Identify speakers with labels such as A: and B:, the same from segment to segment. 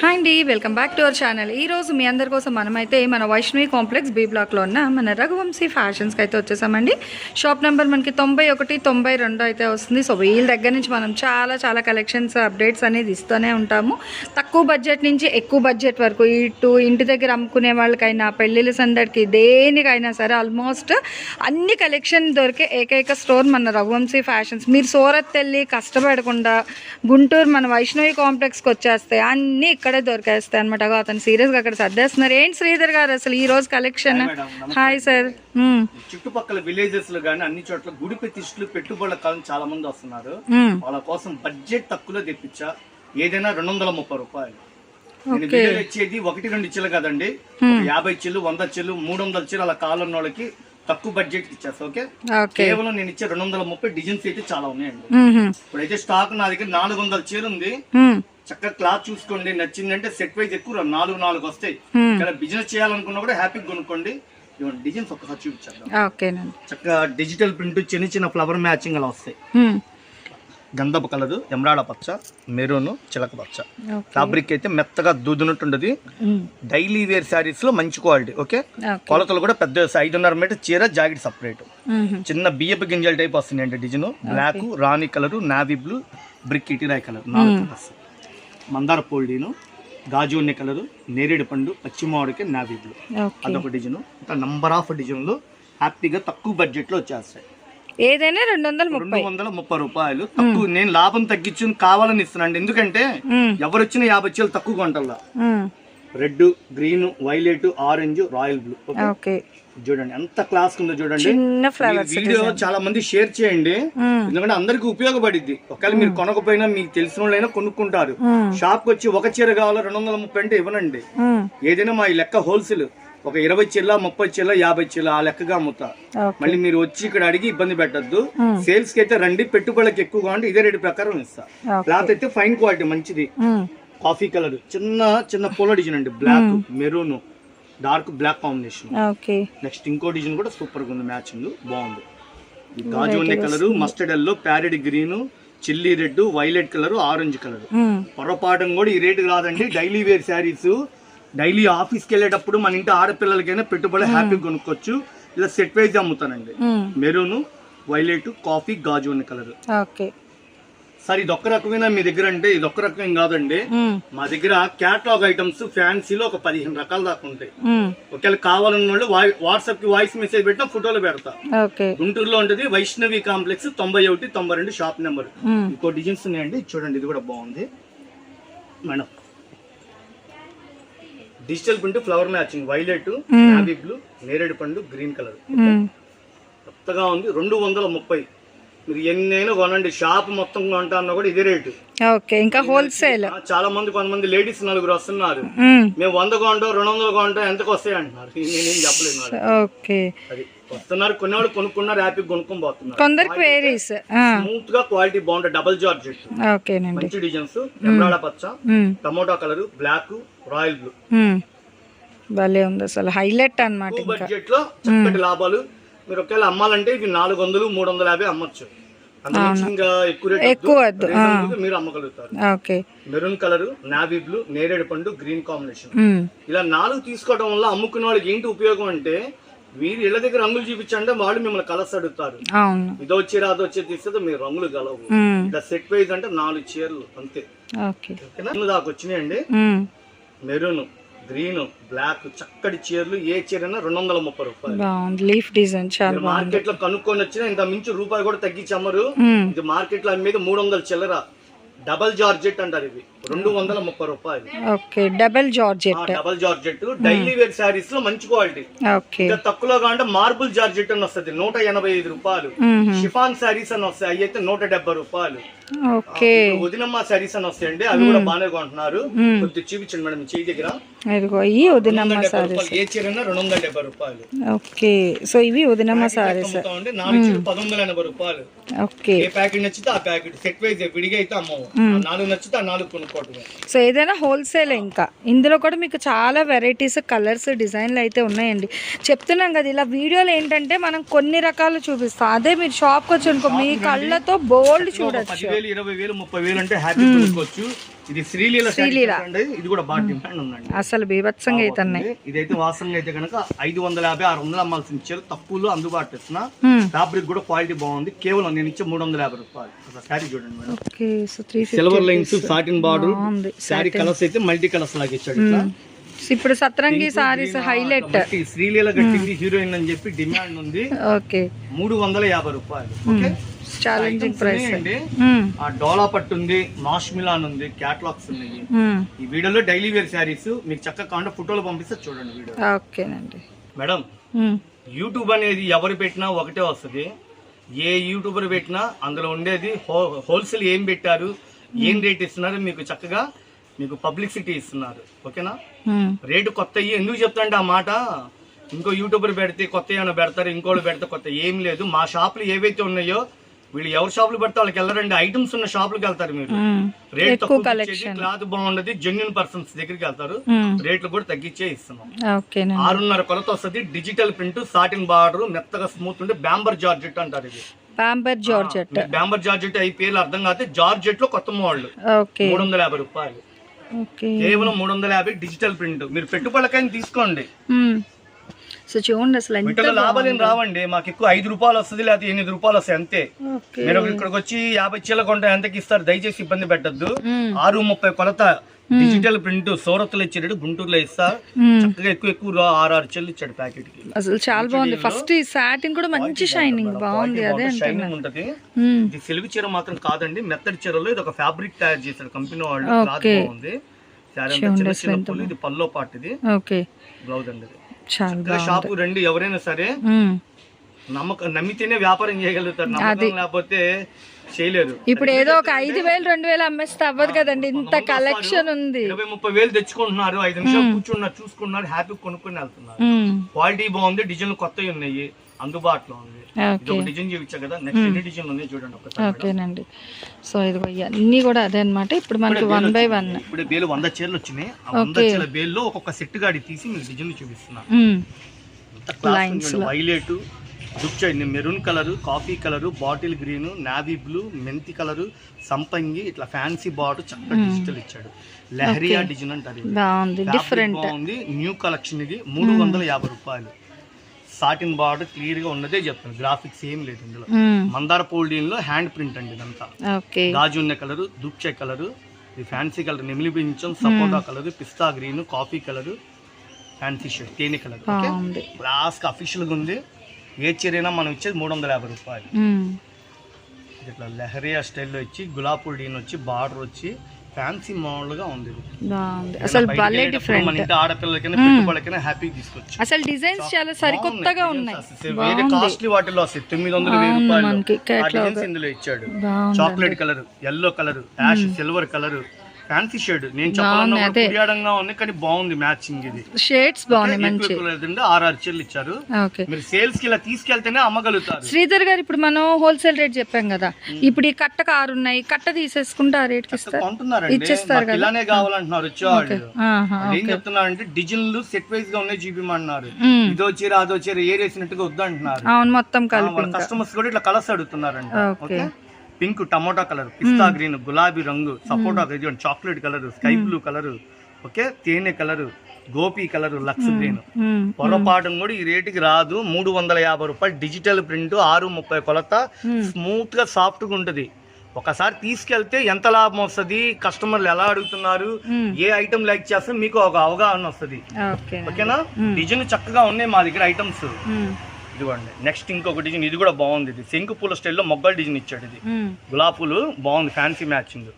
A: Hi అండి welcome back to our channel ఈ రోజు మీ అందరి కోసం మనమైతే మన వైష్ణవి కాంప్లెక్స్ బీ బ్లాక్లో ఉన్న మన రఘువంశీ ఫ్యాషన్స్కి అయితే వచ్చేసామండి. షాప్ నెంబర్ మనకి తొంభై ఒకటి తొంభై రెండు అయితే వస్తుంది. సో వీళ్ళ దగ్గర నుంచి మనం చాలా చాలా కలెక్షన్స్ అప్డేట్స్ అనేది ఇస్తూనే ఉంటాము. తక్కువ బడ్జెట్ నుంచి ఎక్కువ బడ్జెట్ వరకు ఇటు ఇంటి దగ్గర అమ్ముకునే వాళ్ళకైనా పెళ్ళిళ్ళ సందడికి దేనికైనా సరే ఆల్మోస్ట్ అన్ని కలెక్షన్ దొరికే ఏకైక స్టోర్ మన రఘువంశీ ఫ్యాషన్స్ మీరు సూరత్ వెళ్ళి కష్టపడకుండా గుంటూరు మన వైష్ణవి కాంప్లెక్స్కి వచ్చేస్తే అన్నీ ఇక్కడే దొరికేస్తాయి అనమాట అతను సీరియస్గా అక్కడ సర్దేస్తున్నారు. ఏంటి శ్రీధర్ గారు అసలు ఈ రోజు కలెక్షన్
B: హాయ్
A: సార్.
B: చుట్టుపక్కల విలేజెస్లో గానీ అన్ని చోట్ల గుడి ప్రతిష్ఠలు పెట్టుబడుల కాలం చాలా మంది వస్తున్నారు. వాళ్ళ కోసం బడ్జెట్ తక్కువలో తెప్పించా. ఏదైనా రెండు వందల ముప్పై రూపాయలు ఇచ్చేది ఒకటి రెండు ఇచ్చేలు కదండి. యాభై చెల్లు వంద చెల్లు మూడు వందల చెల్లు అలా కాలం వాళ్ళకి తక్కువ బడ్జెట్ ఇచ్చేస్తా ఓకే
A: ఓకే
B: కేవలం నేను ఇచ్చే రెండు వందల ముప్పై డిజైన్స్ అయితే చాలా ఉన్నాయండి.
A: మ్మ్.
B: ఇప్పుడైతే స్టాక్ నా దగ్గర నాలుగు వందల చీర ఉంది. చక్కగా క్లాత్ చూసుకోండి నచ్చిందంటే సెట్ వైజ్ ఎక్కువ నాలుగు నాలుగు వస్తాయి. ఇక్కడ బిజినెస్ చేయాలనుకున్నా కూడా హ్యాపీగా కొనుక్కోండి. డిజైన్స్ ఒకసారి చూపించేద్దాం.
A: ఓకేనండి
B: చక్కగా డిజిటల్ ప్రింట్ చిన్న చిన్న ఫ్లవర్ మ్యాచింగ్ అలా వస్తాయి. గంధపు కలరు ఎమరాడ పచ్చ మెరూన్ చిలక పచ్చ. ఫ్యాబ్రిక్ అయితే మెత్తగా దూదునట్టుండదు. డైలీ వేర్ శారీస్లో మంచి క్వాలిటీ ఓకే? కొలతలు కూడా పెద్ద ఐదున్నర మీటర్ చీర జాకెట్ సపరేట్. చిన్న బియ్యపు గింజల టైప్ వస్తుంది అంటే డిజైన్ బ్లాక్ రాణి కలరు నావీ బ్లూ బ్రిక్ ఇటీరాయ్ కలర్. మందార పోల్డీను గాజు ఉన్నె కలరు నేరేడు పండు పచ్చి మామిడికి నావీ బ్లూ. అదొక డిజైన్. ఇంకా నంబర్ ఆఫ్ డిజైన్లు హ్యాపీగా తక్కువ బడ్జెట్లో వచ్చేస్తాయి.
A: ఏదైనా రెండు వందల ముప్పై
B: రెండు వందల ముప్పై రూపాయలు. తక్కువ నేను లాభం తగ్గించుని కావాలని ఇస్తున్నాను ఎందుకంటే. ఎవరు వచ్చిన యాభై చీలు తక్కువ కొంటల్లా. Red green violet orange royal blue.
A: Okay?
B: చూడండి ఎంత క్లాస్ ఉందో చూడండి. వీడియో చాలా మంది షేర్ చేయండి. ఎందుకంటే అందరికి ఉపయోగపడిద్ది. ఒకవేళ మీరు కొనకపోయినా మీకు తెలిసిన వాళ్ళైనా కొనుక్కుంటారు. షాప్ వచ్చి ఒక చీర కావాలో రెండు వందల ముప్పై అంటే ఇవ్వనండి. ఏదైనా మా ఈ లెక్క హోల్సేల్. ఒక ఇరవై చీల ముప్పై చీల యాభై చీల ఆ లెక్కగా అమ్ముతా. మళ్ళీ మీరు వచ్చి ఇక్కడ అడిగి ఇబ్బంది పెట్టద్దు. సేల్స్కి అయితే రండి పెట్టుబడులకు ఎక్కువగా ఉంటే ఇదే రేటు ప్రకారం ఇస్తా. క్లాత్ అయితే ఫైన్ క్వాలిటీ మంచిది. కాఫీ కలర్ చిన్న చిన్న పోలో డిజైన్ అండి. Black maroon dark black combination. Next ఇంకో డిజైన్ కూడా సూపర్గా ఉంది మ్యాచింగ్. బాగుంది. గాజు ఉండే colour mustard yellow parrot green chilli red violet colour orange colour.
A: మ్మ్.
B: పొరపాఠం కూడా ఈ రేటు రాదండి. డైలీ వేర్ శారీస్ డైలీ ఆఫీస్కి వెళ్ళేటప్పుడు మన ఇంటి ఆడపిల్లలకైనా పెట్టుబడి హ్యాపీగా కొనుక్కోవచ్చు. ఇలా సెట్ వైజ్ అమ్ముతానండి.
A: మ్మ్.
B: మెరూన్ వైలెట్ కాఫీ గాజు ఉన్న కలర్.
A: ఓకే.
B: సార్ ఇది ఒక్క రకమేనా మీ దగ్గర అంటే ఇది ఒక్క రకమేం కాదండి. మా దగ్గర క్యాటలాగ్ ఐటమ్స్ ఫ్యాన్సీలో ఒక పదిహేను రకాల దాకా ఉంటాయి. ఒకవేళ కావాలన్న వాళ్ళు వాట్సాప్కి వాయిస్ మెసేజ్ పెట్టినా ఫోటోలు పెడతా. గుంటూరులో ఉంటుంది వైష్ణవి కాంప్లెక్స్ తొంభై ఒకటి తొంభై రెండు షాప్ నెంబర్. ఇంకో డిజైన్స్ ఉన్నాయండి. చూడండి ఇది కూడా బాగుంది. Madam digital print flower matching violet navy blue నేరేడు పండు గ్రీన్ కలర్. కొత్తగా ఉంది రెండు వందల ముప్పై. మీరు ఎన్నైనా కొనండి షాప్ మొత్తం కొంటా అన్నా కూడా ఇదే రేటు.
A: ఓకే ఇంకా హోల్సేల్
B: చాలా మంది కొంతమంది లేడీస్ నలుగురు వస్తున్నారు.
A: మ్మ్.
B: మేము వంద కొంటాం రెండు వందలు కొంటాం ఎంతకు వస్తాయి అంటున్నారు. నేనేం చెప్పలేదు.
A: ఓకే.
B: అది. వస్తున్నారు కొనేవాళ్ళు కొనుక్కున్నారు హ్యాపీ కొనుక్కొని పోతున్నారు.
A: కొందరికి వేరీస్
B: స్మూత్గా క్వాలిటీ బాగుంటుంది డబల్
A: ఓకేనండి.
B: మంచి డిజైన్స్ ఎమరాడ పచ్చ. Tomato colour black royal blue.
A: భలే ఉంది అసలు హైలైట్ అన్నమాట
B: టూ
A: ఇంకా.
B: బడ్జెట్లో చక్కటి లాభాలు. మీరు ఒకవేళ అమ్మాలంటే ఇవి నాలుగు వందలు మూడు వందల యాభై అమ్మొచ్చు. ఎక్కువ. మీరు అమ్మగలుగుతారు.
A: Okay.
B: Maroon colour navy blue నేరేడు పండు గ్రీన్ కాంబినేషన్. ఇలా నాలుగు తీసుకోవడం వల్ల అమ్ముకునే వాళ్ళకి ఏంటి ఉపయోగం అంటే మీరు ఇళ్ళ దగ్గర రంగులు చూపించండి వాళ్ళు మిమ్మల్ని కలర్స్ అడుగుతారు. ఇదో అదో చీర తీస్తే మీరు రంగులు గలవు
A: మ్మ్.
B: ఇలా సెట్ వైజ్ అంటే నాలుగు చీరలు అంతే. దాకా వచ్చినాయండి. మెరూన్ గ్రీన్ బ్లాక్ చక్కటి చీరలు ఏ చీర అయినా రెండు వందల ముప్పై రూపాయలు.
A: లీఫ్ డిజైన్ చాలా
B: మార్కెట్లో కనుక్కొని వచ్చినా ఇంత మించి రూపాయి కూడా తగ్గించి అమ్మరు.
A: మ్మ్.
B: ఇది మార్కెట్లో అమ్మేది మూడు వందల చిల్లర. డబల్ జార్జెట్ అంటారు ఇవి రెండు వందల ముప్పై రూపాయలు.
A: Okay double georgette.
B: Double georgette. Daily wear శారీస్లో మంచి క్వాలిటీ.
A: ఓకే.
B: ఇంకా తక్కువలో కావాలంటే మార్బుల్ జార్జెట్ అని వస్తుంది నూట ఎనభై ఐదు రూపాయలు. షిఫాన్ శారీస్ అని వస్తాయి అవి అయితే నూట డెబ్బై రూపాయలు.
A: ఓకే.
B: వదినమ్మ శారీస్ అని వస్తాయండి అవి కూడా బాగానే కొంటున్నారు. కొద్దిగా చూపించండి మేడం చేయి దగ్గర.
A: ఇదిగో ఈ ఉదినమ్మ సారీస్
B: ఏ రెండు వందల డెబ్బై రూపాయలు.
A: ఓకే. సో ఇవి ఉదినమ్మ సారీస్
B: అమ్ముతామండి నాలుగు వందల ఎనభై రూపాయలు.
A: ఓకే.
B: ఏ ప్యాకెట్ నచ్చితే ఆ ప్యాకెట్. సెట్ వైజ్ విడిగా అయితే అమ్మవు. నాలుగు నచ్చితే ఆ నాలుగు
A: సో ఏదైనా హోల్సేల్ ఇంకా. ఇందులో కూడా మీకు చాలా వెరైటీస్ కలర్స్ డిజైన్లు అయితే ఉన్నాయండి. చెప్తున్నాం కదా ఇలా వీడియోలు ఏంటంటే మనం కొన్ని రకాలు చూపిస్తాం. అదే మీరు షాప్కి వచ్చి అనుకో మీ కళ్ళతో బోల్డ్ చూడొచ్చు.
B: ఇరవై వేలు ముప్పై వేలు అంటే హ్యాపీ ఇది శ్రీలీల శ్రీలీల. ఇది కూడా బాగా డిమాండ్ ఉందండి.
A: అసలు బీభత్సంగా అయితే ఉన్నాయి
B: ఇదైతే వాసంగా అయితే కనుక ఐదు వందల యాభై ఆరు వందలు అమ్మాల్సిన చీర తక్కువలో అందుబాటు ఇస్తున్నా. ఫ్యాబ్రిక్ కూడా క్వాలిటీ బాగుంది. కేవలం నేను ఇచ్చే మూడు వందల యాభై రూపాయలు. శారీ చూడండి madam. Silver lines satin border sari colours అయితే మల్టీ కలర్స్ లాగా ఇచ్చాడు ఇట్లా.
A: ఇప్పుడు సత్రంగి సారీస్ హైలైట్
B: శ్రీలీల గట్టింది హీరోయిన్ అని చెప్పి డిమాండ్ ఉంది.
A: ఓకే.
B: మూడు వందల యాభై రూపాయలు. ఓకే?
A: ఛాలెంజింగ్ ప్రైస్
B: అండి ఆ డోలా పట్టు ఉంది మాష్ మిలాన్ ఉంది క్యాటలాగ్స్ ఉన్నాయి. ఈ వీడియోలో డైలీ వేర్ శారీస్ మీకు చక్కగా కాకుండా ఫోటోలు పంపిస్తే చూడండి వీడియో.
A: ఓకేనండి.
B: మేడం యూట్యూబ్ అనేది ఎవరు పెట్టినా ఒకటే వస్తుంది. ఏ యూట్యూబర్ పెట్టినా అందులో ఉండేది హోల్సేల్ ఏం పెట్టారు ఏం రేట్ ఇస్తున్నారు మీకు చక్కగా మీకు పబ్లిసిటీ ఇస్తున్నారు. ఓకేనా? రేటు కొత్త ఎందుకు చెప్తాంటే ఆ మాట ఇంకో యూట్యూబర్ పెడితే కొత్త ఏమైనా పెడతారు ఇంకోళ్ళు పెడితే కొత్త ఏం లేదు. మా షాపులు ఏవైతే ఉన్నాయో వీళ్ళు ఎవరి షాపులు పెడితే వాళ్ళకి వెళ్ళరండి. ఐటమ్స్ ఉన్న షాపులకు వెళ్తారు మీరు. రేట్ తక్కువ. క్లాత్ బాగుండదు జెన్యున్ పర్సన్స్ దగ్గరికి వెళ్తారు. రేట్లు కూడా తగ్గించే ఇస్తున్నాం. ఆరున్నర కొలత వస్తుంది డిజిటల్ ప్రింట్ సాటిన్ బార్డర్ మెత్తగా స్మూత్ ఉంటే బ్యాంబర్ జార్జెట్ అంటారు ఇది.
A: పాంపర్ జార్జెట్
B: బ్యాంబర్ జార్జెట్ అయి పేర్లు అర్థం కాదు జార్జెట్లో కొత్త మోడల్. మూడు వందల యాభై రూపాయలు. కేవలం మూడు వందల యాభై డిజిటల్ ప్రింట్ మీరు పెట్టుబడులకైనా తీసుకోండి.
A: సో చూడండి అసలు
B: వీటిలో లాభాలు ఏం రావండి. మాకు ఎక్కువ ఐదు రూపాయలు వస్తుంది లేకపోతే ఎనిమిది రూపాయలు వస్తాయి అంతే. మీరు ఇక్కడికి వచ్చి యాభై చీల కొంటే ఎంతకి ఇస్తారు దయచేసి ఇబ్బంది పెట్టద్దు. ఆరు ముప్పై కొలత డిజిటల్ ప్రింట్ సూరత్లో ఇచ్చాడు గుంటూరులో ఇస్తారు చక్కగా ఎక్కువ ఎక్కువ ఆరు ఆరు చెల్లు ఇచ్చాడు ప్యాకెట్కి
A: అసలు చాలా బాగుంది. ఫస్ట్ ఈ సాటిన్ కూడా మంచి షైనింగ్ బాగుంది. అదే
B: షైనింగ్ ఉంటది. ఇది తెలుగు చీర మాత్రం కాదండి మెత్తడి చీరలో. ఇది ఒక ఫ్యాబ్రిక్ తయారు చేశారు కంపెనీ వాళ్ళు. బాగుంది. ఇది పల్లో పాటు ఇది. బ్లౌజ్ అండి షాపు రండి ఎవరైనా సరే
A: మ్మ్.
B: నమ్మకం నమ్మితేనే వ్యాపారం చేయగలుగుతారు నమ్మకం లేకపోతే చేయలేరు.
A: ఇప్పుడు ఏదో ఒక ఐదు వేలు రెండు వేలు అమ్మేస్తే అవ్వదు కదండి ఇంత కలెక్షన్ ఉంది.
B: ఇరవై ముప్పై వేలు తెచ్చుకుంటున్నారు ఐదు నిమిషాలు కూర్చున్నారు చూసుకున్నారు హ్యాపీ కొనుక్కొని వెళ్తున్నారు. క్వాలిటీ బాగుంది డిజైన్లు కొత్తవి ఉన్నాయి. అందుబాటులో ఉంది. ఇది ఒక డిజైన్ చూపించా కదా నెక్స్ట్ ఎన్ని డిజైన్లు ఉన్నాయి చూడండి ఒకసారి
A: ఓకేనండి. సో ఇదిగో ఇవన్నీ కూడా అదే అన్నమాట. ఇప్పుడు మనకి వన్ బై వన్
B: ఇప్పుడు బేలు వంద చీరలు వచ్చినాయి. ఆ వంద చీరల బేల్లో ఒక్కొక్క సెట్ గాడి తీసి మీకు డిజైన్లు చూపిస్తున్నా. Violet దుచ్చండి maroon colour coffee colour bottle green navy blue మెంతి కలర్ సంపంగి ఇట్లా ఫ్యాన్సీ బాట్ చక్కగా డిజిటల్ ఇచ్చాడు. లహరియా డిజైన్ అంటారు ఇది.
A: డిఫరెంట్
B: బాగుంది. న్యూ కలెక్షన్ ఇది. మూడు వందల యాభై రూపాయలు. సాటిన్ బార్డర్ క్లియర్గా ఉన్నదే చెప్తాను. గ్రాఫిక్స్ ఏం లేదు ఇందులో. మందార పోల్డీన్లో హ్యాండ్ ప్రింట్ అండి ఇదంతా. గాజు ఉన్న కలరు దుప్చే కలరు ఇది ఫ్యాన్సీ కలర్ నెమిలి పింఛం సపోటా కలర్ పిస్తా green coffee colour fancy shirt తేనె కలర్ లాస్ట్ అఫీషియల్గా ఉంది. ఏ చీరైనా మనం ఇచ్చేది మూడు వందల యాభై రూపాయలు.
A: మ్మ్.
B: ఇట్లా లెహరియా స్టైల్లో వచ్చి గులాబ్ డీన్ వచ్చి బార్డర్ వచ్చి ఫ్యాన్సీ మోడల్గా ఉంది.
A: బాగుంది. అసలు భలే డిఫరెంట్
B: మన ఇంటి ఆడపిల్లలకైనా పెట్టుబడులకైనా హ్యాపీ తీసుకోవచ్చు.
A: అసలు డిజైన్స్ చాలా సరికొత్తగా ఉన్నాయి.
B: వేరే కాస్ట్లీ వాటిలో వస్తాయి. తొమ్మిది వందల వెయ్యి రూపాయలు ఇందులో ఇచ్చాడు. Chocolate colour yellow colour ash silver colour fancy shade నేను చెప్పాలన్నా ఉంది కానీ బాగుంది మ్యాచింగ్ ఇది.
A: షేడ్స్ బాగున్నాయి మంచి.
B: ఆరు ఆరు చీరలు ఇచ్చారు. మీరు సేల్స్కి ఇలా తీసుకెళ్తేనే అమ్మగలుగుతారు.
A: శ్రీధర్ గారు ఇప్పుడు మనం హోల్సేల్ రేట్ చెప్పాం కదా. ఇప్పుడు ఈ కట్ట కారు ఉన్నాయి కట్ట తీసేసుకుంటే ఆ ఇస్తారు.
B: కొంటున్నారండి.
A: ఇచ్చేస్తారు
B: ఇలానే కావాలంటున్నారు వచ్చేవాళ్ళు. ఏం చెప్తున్నారంటే డిజైన్లు సెట్ వైజ్గా ఉన్నాయి చూపిమంటున్నారు
A: మ్మ్.
B: ఇదో చీర అదో చీర ఏరేసినట్టుగా వద్దంటున్నారు.
A: అవును మొత్తం కలిపి
B: కస్టమర్స్ కూడా ఇట్లా కలర్స్ అడుగుతున్నారంట.
A: ఓకే.
B: పింక్ టమోటా కలర్ పిస్తా గ్రీన్ గులాబీ రంగు సపోటా chocolate colour sky blue colour okay తేనె కలర్ గోపి కలర్ లక్స్ గ్రీన్.
A: మ్మ్.
B: పొరపాటు కూడా ఈ రేటుకి రాదు. మూడు వందల యాభై రూపాయలు డిజిటల్ ప్రింట్ ఆరు ముప్పై కొలత. స్మూత్గా సాఫ్ట్గా ఉంటది. ఒకసారి తీసుకెళ్తే ఎంత లాభం వస్తుంది? కస్టమర్లు ఎలా అడుగుతున్నారు? ఏ ఐటమ్ లైక్ చేస్తే మీకు ఒక అవగాహన వస్తుంది.
A: ఓకే.
B: ఓకేనా? డిజైన్ చక్కగా ఉన్నాయి మా దగ్గర ఐటమ్స్. ఇదిగోండి. నెక్స్ట్ ఇంకొక డిజైన్ ఇది కూడా బాగుంది ఇది. శంకు పూల స్టైల్లో మొగ్గల డిజైన్ ఇచ్చాడు ఇది. గులాబ్ పూలు బాగుంది ఫ్యాన్సీ మ్యాచింగ్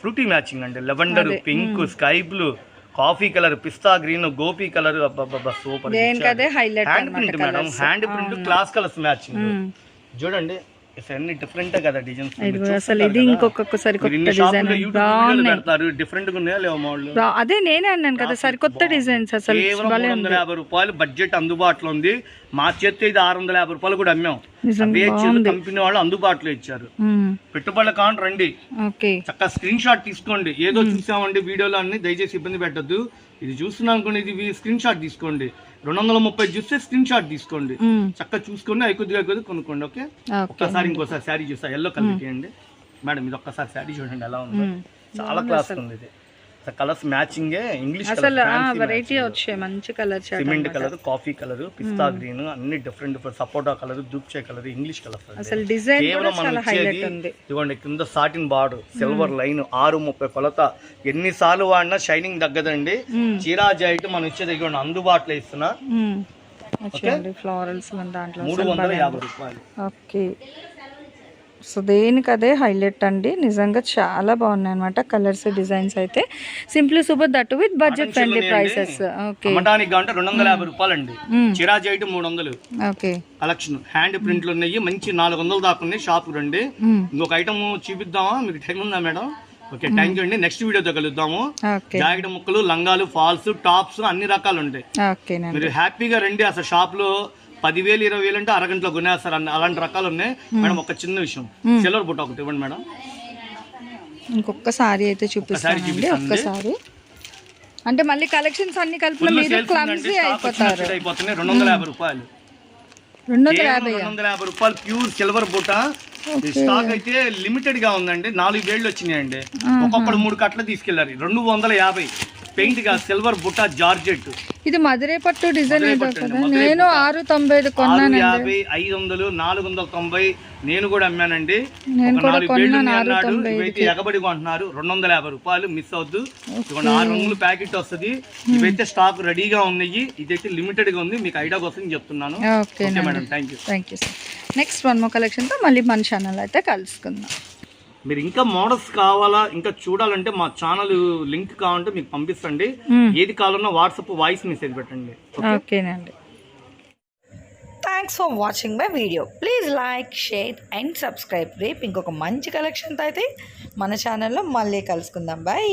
B: ఫ్రూటీ మ్యాచింగ్ అండి. Lavender pink sky blue coffee colour పిస్తా green Gopi colour super hand print madam. Hand print class colours matching చూడండి. డిఫరెంట్ కదా డిజైన్స్
A: ఇది అసలు ఇది ఇంకొకసారి కొత్త డిజైన్ బాగున్నాయి.
B: డిఫరెంట్గా ఉన్నాయా లేవా మోడల్
A: అదే నేనే అన్నాను కదా సరికొత్త డిజైన్స్ అసలు.
B: కేవలం వందల యాభై రూపాయలు బడ్జెట్ అందుబాటులో ఉంది. మా చేతి ఇది ఆరు వందల యాభై రూపాయలు కూడా అమ్మాం. కంపెనీ వాళ్ళు అందుబాటులో ఇచ్చారు. పెట్టుబడుల కావాలి రండి. చక్కగా స్క్రీన్ షాట్ తీసుకోండి. ఏదో చూసామండి వీడియోలో అన్ని దయచేసి ఇబ్బంది పెట్టద్దు. ఇది చూస్తున్నాం అనుకోండి ఇది స్క్రీన్ షాట్ తీసుకోండి. రెండు వందల ముప్పై చూస్తే స్క్రీన్ షాట్ తీసుకోండి. చక్కగా చూసుకోండి అవి కొద్దిగా కొద్దిగా కొనుక్కోండి ఓకే? ఒక్కసారి ఇంకోసారి శారీ చూసా ఎల్లో కలర్ చేయండి మేడం ఇది ఒక్కసారి శారీ చూడండి ఎలా ఉందో. చాలా క్లాస్ ఉంది ఇది. కలర్స్ మ్యాచింగే ఇంగ్లీష్
A: అసలు వెరైటీ వచ్చాయి మంచి colour
B: cement colour coffee colour పిస్తా గ్రీన్ అన్ని డిఫరెంట్ డిఫరెంట్ సపోటా కలర్ దూప్చే కలర్ ఇంగ్లీష్ కలర్
A: అసలు డిజైన్
B: కేవలం మనం ఇచ్చేది ఇదిగోండి కింద సాటిన్ బార్డర్ సిల్వర్ లైన్ ఆరు ముప్పై కొలత. ఎన్నిసార్లు వాడినా షైనింగ్ తగ్గదండి.
A: మ్మ్.
B: చీరా జాయిట్ మనం ఇచ్చేది ఇదిగోండి అందుబాటులో ఇస్తున్నా.
A: ఫ్లోరల్స్ దాంట్లో
B: మూడు వందల యాభై రూపాయలు.
A: ఓకే. సో దేనికి అదే హైలైట్ అండి. నిజంగా చాలా బాగున్నాయి అనమాట కలర్స్ డిజైన్స్ అయితే. Simply super that with budget friendly prices okay.
B: రెండు వందల యాభై రూపాయలు అండి. చీరా మూడు వందలు
A: ఓకే.
B: కలెక్షన్. హ్యాండ్ ప్రింట్లు ఉన్నాయి. మంచి నాలుగు వందలు దాకా ఉన్నాయి. షాప్ రండి. ఇంకొక ఐటమ్ చూపిద్దామా? మీకు టైం ఉందా మేడం? ఓకే థ్యాంక్ యూ అండి. నెక్స్ట్ వీడియోతో కలుద్దాము. జాకెట్ ముక్కలు లంగాలు ఫాల్స్ టాప్స్ అన్ని రకాలు ఉంటాయి. మీరు హ్యాపీగా రండి. అసలు షాప్లో పదివేలు ఇరవై వేలు అంటే అరగంటలో కొనేస్తారు అన్ని అలాంటి రకాలు ఉన్నాయి మేడం ఒక చిన్న విషయం. సిల్వర్ బుట్ట ఒకటి ఇవ్వండి మేడం.
A: ఇంకొక సారీ అయితే చూపిస్తానండి
B: చూపిస్తానండి.
A: ఒక్కసారి. అంటే మళ్ళీ కలెక్షన్స్ అన్ని కలిపిన
B: ఫుల్
A: మీరు
B: స్టాక్
A: అయిపోతారు.
B: అయిపోతున్నాయి. రెండు వందల యాభై రూపాయలు.
A: రెండు వందల యాభై
B: రెండు వందల యాభై రూపాయలు ప్యూర్ సిల్వర్ బుట్ట. స్టాక్ అయితే లిమిటెడ్గా ఉందండి. నాలుగు వేళ్ళు వచ్చినాయండి. ఒక్కొక్కడు మూడు కట్టలు తీసుకెళ్ళారు రెండు వందల యాభై. పెయింట్గా సిల్వర్ బుట్ట జార్జెట్.
A: ఇది మధురై పట్టు డిజైన్ ఏదో కదా? నేను ఆరు తొంభై ఐదు
B: ఆరు
A: కొన్నానండి
B: యాభై ఐదు వందలు నాలుగు వందల తొంభై నేను కూడా అమ్మానండి.
A: నేను కూడా కొన్నాను ఆరు తొంభై
B: ఇవైతే ఎగబడి కొంటున్నారు రెండు వందల యాభై రూపాయలు మిస్ అవద్దు. ఇదిగోండి ఆరు రంగులు ప్యాకెట్ వస్తుంది. ఇవైతే స్టాక్ రెడీగా ఉన్నాయి. ఇదైతే లిమిటెడ్గా ఉంది. మీకు ఐడియా కోసం చెప్తున్నాను. Okay madam. Thank you
A: thank you sir next one మో కలెక్షన్తో మళ్ళీ మన ఛానల్ అయితే కలుసుకుందాం.
B: మీరు ఇంకా మోడల్స్ కావాలా ఇంకా చూడాలంటే మా ఛానల్ లింక్ కావాలంటే మీకు పంపిస్తండి. ఏది కావాలన్నా వాట్సాప్ వాయిస్ మెసేజ్ పెట్టండి.
A: ఓకేనండి thanks for watching my video please like share and subscribe రేపు ఇంకొక మంచి కలెక్షన్తో అయితే మన ఛానల్లో మళ్ళీ కలుసుకుందాం. బాయ్